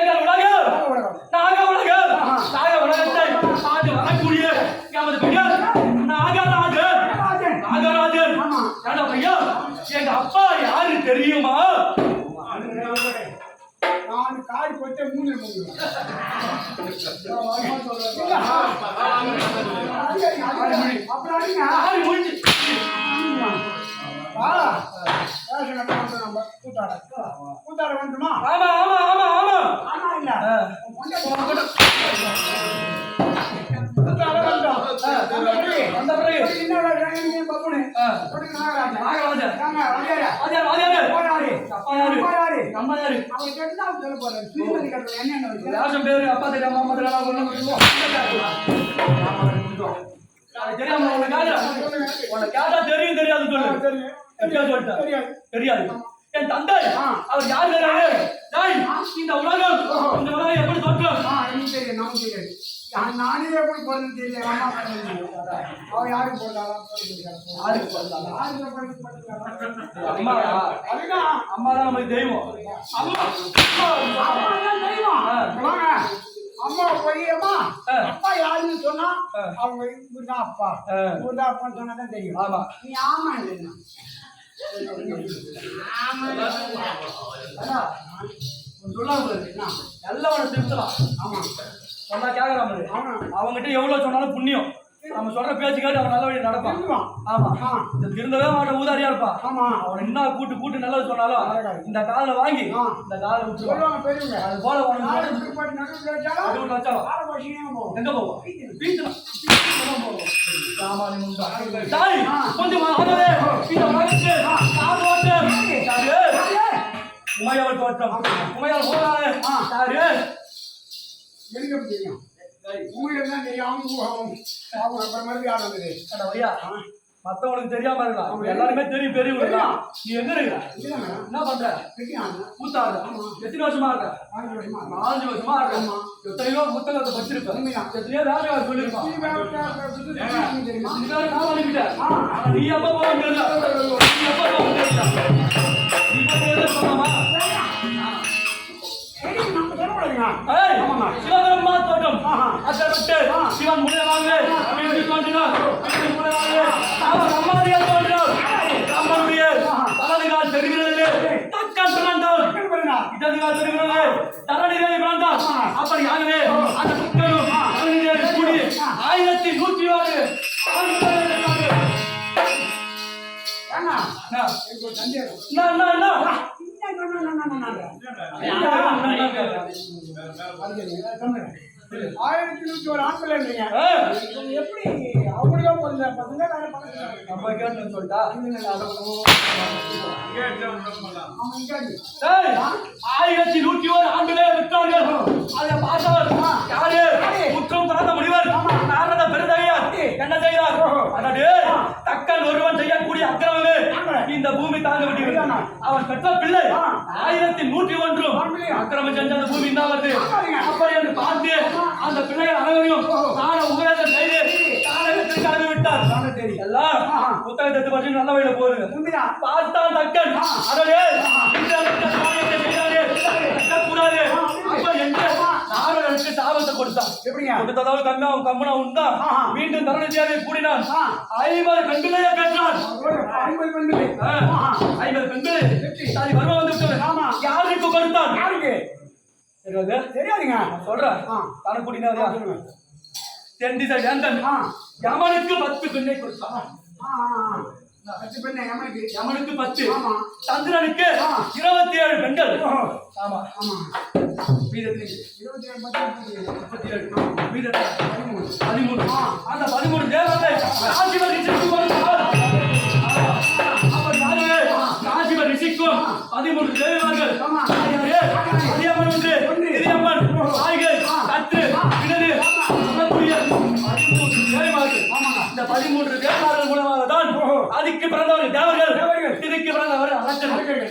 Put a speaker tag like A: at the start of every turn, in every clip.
A: எங்கள் உலகம். நாக உலகம் நாக உலகத்தை ஆண்டு வரக்கூடிய எமது பெயர் நாகராஜன்
B: ராஜன்.
A: நாகராஜன்
B: ஆமா.
A: ஏண்டா பையா எங்க அப்பா யாரு தெரியுமா
B: நான் காய் போட்டு மூணு அப்புறம் நம்ம கூத்தாட கூத்தாட வந்துமா
A: ஆமா ஆமா அப்பா தெரியாம அம்மா தெரியாம தெரியாம உனக்கு உனக்கு தெரியும் தெரியாது சொல்லு தெரியாது
B: தெரியாது.
A: என் தந்தை. அவர் யார் இந்த உலகம் இந்த உலகம் எப்படி தோற்றம்
B: எனக்கு தெரியும், நமக்கு தெரியாது. நான் நானே எப்படி பிறந்தேன்னு தெரியல, அம்மா. அவ யாருக்கு பிறந்தாளா?
A: யாருக்கு பிறந்தாளா?
B: பிறந்து? அதுதான்.
A: அம்மா தான் நமக்கு தெய்வம் அம்மா
B: அம்மா தான் தெய்வம். அம்மா போய், அம்மா,
A: ஆ.
B: அப்பா யாருன்னு சொன்னா. அவங்க இவர்தான் அப்பா. இவர்தான் அப்பான்னு சொன்னாதான் தெரியும்
A: ஆமா
B: நீ ஆமா இல்லைன்னா ஆமா
A: சொல்லாம எல்லாம் திருத்தலாம்
B: ஆமா
A: சொன்னா கேக்குறான் அவங்ககிட்ட எவ்வளவு சொன்னாலும் புண்ணியம் நம்ம சொல்ற பேச்சு கேட்டு அவன் நல்ல வழி நடப்பான். ஆமா. இந்த திருந்தவே மாட்ட ஊதாரியா இருப்பான்.
B: ஆமா.
A: அவன் என்ன கூட்டு கூட்டு நல்லது சொன்னாலும். இந்த காதல வாங்கி. இந்த காதல
B: பெரியவங்க.
A: அது போல மட்டும். எங்க போவோம் உமையாள் தோட்டம் உமையாள் போறாரு
B: தெரியும்? உங்களுக்கு தான் தெரியும் அவங்க அவங்க அப்புறம் மறுபடியும் யார் வந்தது
A: அட வரியா மத்தவங்களுக்கு தெரியாம இருக்கலாம் எல்லாருமே தெரியும் பெரியவங்க. நீ எங்க
B: இல்லைங்க
A: என்ன பண்ற?
B: தெரியும்
A: கூத்தாடுற எத்தனை வருஷமா இருக்க? நாலஞ்சு வருஷமா இருக்க. எத்தனையோ புத்தகத்தை படிச்சிருப்பேன் எத்தனையோ வேலையாளர் சொல்லியிருப்பான். நீ எப்ப போக தெரியல நீ எப்ப போக தெரியல நீ இப்ப தெரியல சொன்னாமா சிவபெருமா தோட்டம்
B: ஆஹா.
A: அச்சப்பட்டு சிவன் முனைவாங்க வீட்டு தோன்றினார் வீட்டு முனைவாங்க அவர் அம்மாதியார் தோன்றினார் அம்மனுடைய வலதுகால் தெரிகிறது தக்கன் பிறந்தார்? இடதுகால் தெரிகிறது தரணிதேவி பிறந்தார் அப்படி ஆகவே அந்த புத்தகம் கூடி ஆயிரத்தி நூற்றி ஆறு ஆண்டுகள் இருந்தாங்க.
B: ஏங்க, ஆயிரத்தி நூத்தி ஒரு ஆண்கள்ன்றீங்க.
A: ஆ,
B: இவங்க எப்படி அவங்களுக்கா பிறந்த பசங்க வேற பசங்க?
A: சொல்லிட்டா? ஆயிரத்தி நூற்றி ஒரு ஆண்டுகளே விட்டார்கள் அதை பார்த்தவர் யாரு? இந்த பூமி தாங்க விட்டுகிறது அவன் பெற்ற பிள்ளை. ஆயிரத்தி நூற்றி ஒன்றும். அக்கிரமம் செஞ்ச அந்த பூமி என்ன வருது. அப்படி என்று பார்த்து அந்த பிள்ளைகள் அனைவரையும் தான உபதேசம் செய்து தானகத்திற்கு அனுப்பி விட்டார். எல்லாம் புத்தகத்தை பற்றி நல்ல வழியில போகுது. பார்த்தான் தக்கன். செய்யாதே கட்டக்கூடாது அப்ப என்று நாரதனுக்கு சாபத்தை கொடுத்தான்.
B: எப்படிங்க?
A: கொடுத்ததாவது அவன் கம்முனா உண்டா. மீண்டும் தருண தேவை கூடினான். ஐம்பது பெண்களையே பெற்றான்.
B: ஐம்பது பெண்கள்.
A: சாரி வருவம் வந்து
B: ஆமா.
A: யாருக்கு கொடுத்தான்
B: யாருக்கு?
A: தெரியாது
B: தெரியாதுங்க.
A: சொல்றேன். தனக்கு?
B: சொல்லுங்க.
A: தென் திசை வேந்தன். யமனுக்கு பத்து பெண்ணை கொடுத்தான். யமனுக்கு பத்து. சந்திரனுக்கு. இருபத்தி ஏழு பெண்கள். ஆமா
B: ஆமா.
A: மீதத்தில்
B: இருபத்தி ஏழு, பத்து, முப்பத்தி ஏழு.
A: மீதத்தில்
B: பதிமூணு.
A: பதிமூணு அந்த பதிமூணு தேவதை ராசிவ பதிமூணு தேவர்கள் அதியம்மன் ஒன்று. சொல்லக்கூடிய பதிமூன்று தேவர்கள் இந்த பதிமூன்று தேவர்கள் மூலமாக தான் அதுக்கு பிறந்தவர்கள் தேவர்கள். இதுக்கு பிறந்தவர் அரசர்கள்.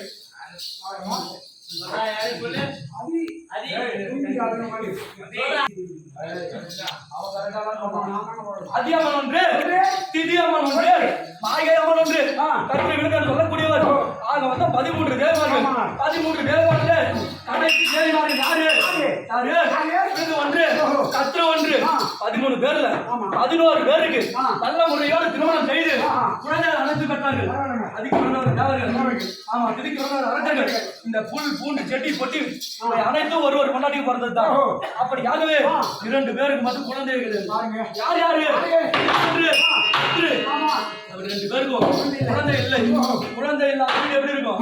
A: அதியம்மன் ஒன்று திதியம்மன் ஒன்று மாய்கை அம்மன் ஒன்று சொல்லக்கூடியவர் ஆக வந்து பதிமூன்று தேவர்கள். பதிமூன்று தேவர்கள் கடைசி தேவிமார்கள் யாரு யாரு
B: யாரு?
A: இது ஒன்று
B: ஓஹோ.
A: கத்திர ஒன்று
B: ஆ.
A: பதிமூணு பேர்ல. பதினோரு பேருக்கு. நல்ல முறையோடு திருமணம் செய்து. குழந்தைகள் அழைத்து பெற்றார்கள். அதுக்கு தேவர்கள். ஆமா இதுக்கு பிறந்தவர் அரசர்கள் இந்த புல் பூண்டு செட்டி பொட்டி அனைத்தும் ஒரு ஒரு கொண்டாட்டி பிறந்தது தான். அப்படியாகவே. இரண்டு பேருக்கு மட்டும் குழந்தை கிடையாது
B: பாருங்க.
A: யார் யாரு ரெண்டு பேருக்கும் குழந்தை இல்லை குழந்தை இல்லாத எப்படி இருக்கும்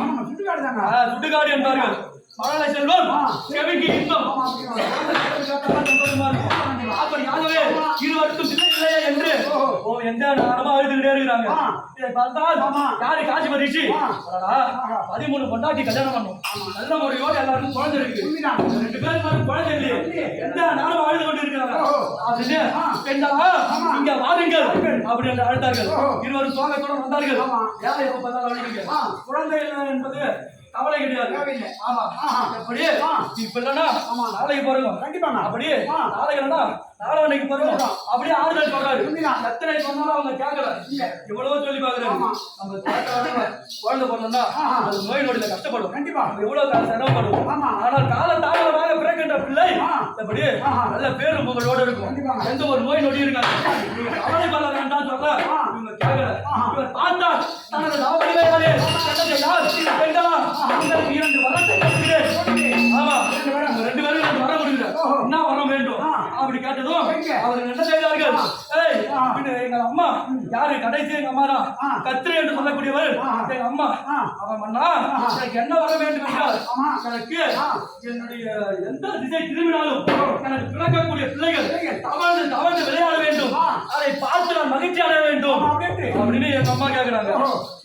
B: சுடுகாடு
A: என்பார்கள் மழலை செல்வம். செவிக்கு இன்பம் இருக்கும். அப்படியாகவே இருவருக்கும் பிள்ளை இல்லையா என்று எந்த நேரமா அழுதுகிட்டே இருக்கிறாங்க. இதை பார்த்தால். யாரு காட்சி.
B: ஆஹா.
A: பதிமூணு கொண்டாட்டி கல்யாணம் பண்ணும் நல்ல முறையோடு எல்லாருக்கும் குழந்தை இருக்கு. ரெண்டு பேருக்கு மட்டும் குழந்தை இல்லையே. எந்த நேரம் அழுது கொண்டு இருக்கிறாங்க. அப்படின்னு
B: ஆமா.
A: இங்க வாருங்கள். அப்படி என்று அழைத்தார்கள். இருவரும் சோகத்துடன் வந்தார்கள். யாரை எப்ப பார்த்தாலும் அழுகிறீங்க
B: ஆ.
A: குழந்தை இல்லை என்பது கவலை கிடையாது. ஆமா
B: ஆ.
A: இப்ப இல்லைன்னா. நாளைக்கு பாருங்க
B: கண்டிப்பாங்க.
A: அப்படி
B: ஆ.
A: நாளைக்கு இல்லைன்னா நாளான்னைக்கு பாருங்க அப்படியே ஆறுதல் சொல்றாரு. எத்தனை சொன்னாலும் அவங்க கேட்கல. எவ்வளவோ சொல்லி பாக்குறாரு
B: ஆமா.
A: நம்ம குழந்தை பிறந்தா. அது நோய் நொடியில கஷ்டப்படும்
B: கண்டிப்பா.
A: எவ்வளவு கால சிரமப்படுவோம்
B: ஆமா.
A: ஆனால் கால தாமதமாக பிறக்கின்ற பிள்ளை
B: ஆஹா.
A: நல்ல பேரும் புகழோடு இருக்கும். எந்த ஒரு நோய் நொடி இருக்காது கவலை பண்ண வேண்டாம் சொல்ல. இவங்க கேட்கல. இவர் பார்த்தா தனது நவடிவையாலே கண்டதை யார் பெண்களா உங்களுக்கு இரண்டு வரத்தை அப்படி கேட்டதும்? அவர்கள் என்ன செய்தார்கள் எங்க அம்மா யாரு கடைசி எங்க அம்மா தான். கத்திரி என்று சொல்லக்கூடியவர். எங்க அம்மா. அவன் மன்னா. எனக்கு என்ன வர வேண்டும் என்றால். எனக்கு. என்னுடைய எந்த திசை திரும்பினாலும் எனக்கு பிறக்கக்கூடிய பிள்ளைகள். தவழ்ந்து தவழ்ந்து விளையாட வேண்டும். அதை பார்த்து நான் மகிழ்ச்சி அடைய வேண்டும். அப்படின்னு எங்க அம்மா கேக்குறாங்க.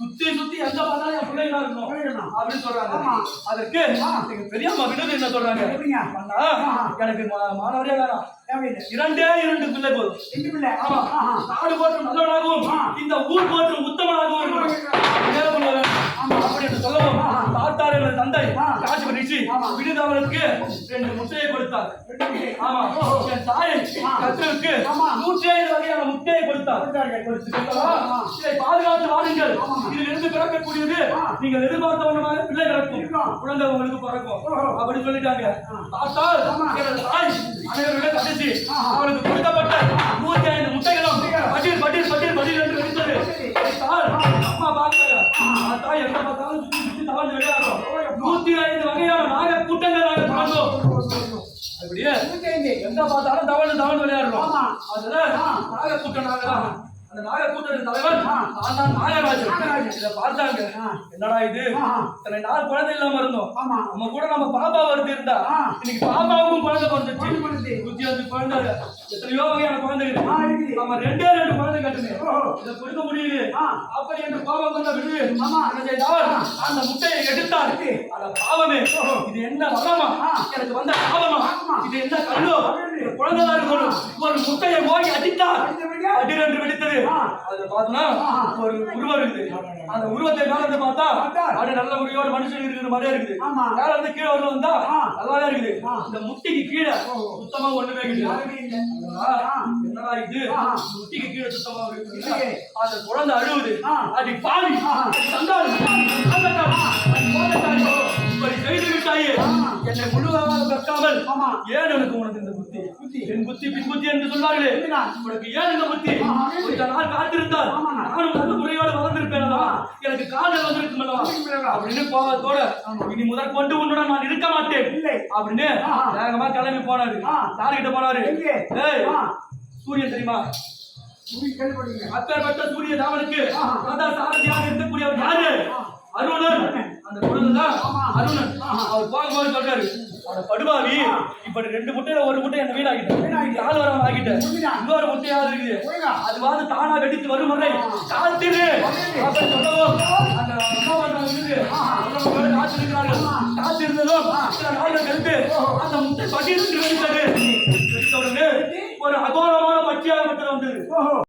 A: சுத்தி சுத்தி எங்க பார்த்தாலும் என் பிள்ளைகளா
B: பிள்ளைகளா?
A: அப்படின்னு சொல்றாங்க. அதற்கு பெரியம்மா விடுதலை என்ன சொல்றாங்க. எனக்கு மாணவரே வேணாம். இரண்டே இரண்டு பிள்ளை. போதும். நாடு போற்றும் நல்லவனாகவும். இந்த ஊர் போற்றும் உத்தமனாகவும். அப்படி என்று சொல்லவும். தந்தை ரிஷி
B: ஆமா.
A: விடுதவனுக்கு ரெண்டு முட்டையை கொடுத்தார். ஆமா என் தாயை
B: ஆமா.
A: நூற்றி ஐந்து வகையான முட்டையை கொடுத்தார். இதை பாதுகாத்து வாருங்கள்
B: ஆமா.
A: இதிலிருந்து பிறக்கக்கூடியது. நீங்கள் எதிர்பார்த்த ஒன்றுமாக பிள்ளை பிறக்கும். குழந்தை உங்களுக்கு பிறக்கும். அப்படி சொல்லிட்டாங்க
B: ஆமா.
A: எனது தாய் அனைவருடைய கடைசி. அவனுக்கு கொடுக்கப்பட்ட நூத்தி ஐந்து முட்டைகளும் பட்டீர் பட்டீர் பட்டீர் பட்டீர் என்று பார்த்தால் அம்மா தாய் எங்க பார்த்தாலும் சுத்தி சுத்தி விளையாடுறோம் நூத்தி ஐந்து வகையான நாக கூட்டங்கள் நாங்கள் பிறந்தோம் அப்படியே. எங்க பார்த்தாலும் தவழ்ந்து தவழ்ந்து விளையாடுறோம். அதுல நாகக்கூட்டம் நாங்கதான். அந்த நாகக்கூட்டத்தின் தலைவர்
B: ஆ.
A: நான் தான் நாகராஜன். இதை பார்த்தாங்க. என்னடா இது. இத்தனை நாள் குழந்தை இல்லாம இருந்தோம்
B: ஆமா.
A: நம்ம கூட நம்ம பாப்பா வருது இருந்தா. இன்னைக்கு பாப்பாவுக்கும் குழந்தை பிறந்துச்சு. நூத்தி அஞ்சு குழந்தை எத்தனையோ வகையான குழந்தைகள். நம்ம ரெண்டே ரெண்டு குழந்தை கட்டுமே. இதை கொடுக்க முடியல
B: ஆ.
A: அப்படி என்று பாவம் வந்த விடு
B: ஆமா.
A: என்ன செய்தால் அந்த முட்டையை எடுத்தார் அந்த பாவமே இது என்ன வரமா. எனக்கு வந்த பாவமா. இது என்ன கல்லோ குழந்தைதான் ஒரு முட்டையை ஓங்கி அடித்தார்
B: அடித்தபடியா?
A: அடிரென்று வெடித்தது
B: ஆ.
A: அதுல பார்த்தோம்னா. ஒரு உருவம் இருக்குது அந்த உருவத்தை மேல இருந்து பார்த்தா? அது நல்ல முறையோட மனுஷன் இருக்கிற மாதிரியே இருக்குது. மேல இருந்து கீழே வரல வந்தா. நல்லாவே இருக்குது. இந்த முட்டிக்கு கீழே. சுத்தமா ஒண்ணுமே கிடையாது என்னடா இது. முட்டிக்கு கீழே சுத்தமா இருக்கு
B: இல்லையே.
A: அந்த குழந்தை அழுவுது. அடி பாவி. அடி அடி. இப்படி செய்து விட்டாயே. என்னை முழுவதாக கற்காமல். ஏன் எனக்கு உனக்கு இந்த புத்தி என் புத்தி பின் புத்தி என்று சொன்னார்களே. உனக்கு ஏன் இந்த புத்தி. கொஞ்ச நாள் காத்திருந்தால். நானும் நல்ல முறையோடு வளர்ந்திருப்பேன் எனக்கு காதல் வந்திருக்கும் அல்லவா அப்படின்னு கோபத்தோட. இனி முதற் கொண்டு உன்னுடன் நான் இருக்க மாட்டேன். அப்படின்னு. வேகமா கிளம்பி போனாரு
B: ஆ.
A: யாருகிட்ட போனாரு. சூரியன் தெரியுமா. அப்பேற்பட்ட சூரிய தாவனுக்கு சாரதியாக இருக்கக்கூடியவர் யாரு அருணன் அந்த குழந்தை தான். அருணன். அவர் போகும்போது சொல்றாரு படுபாவி இப்படி ரெண்டு முட்டையில ஒரு முட்டை என்ன வீணாக்கிட்டேன். கால் வரம் ஆகிட்டேன். இன்னொரு முட்டையாவது இருக்குது.
B: ஒழுங்கா.
A: அதுவாது தானா வெடித்து வரும் வரை காத்திரு. சொல்லவும் காத்திருக்கிறார்கள். காத்திருந்ததும் சில நாள்கள் கழித்து அந்த முட்டை பட்டியலிட்டு வெடித்தது. ஒரு அகோரமான பட்சியாக மட்டும் வந்தது.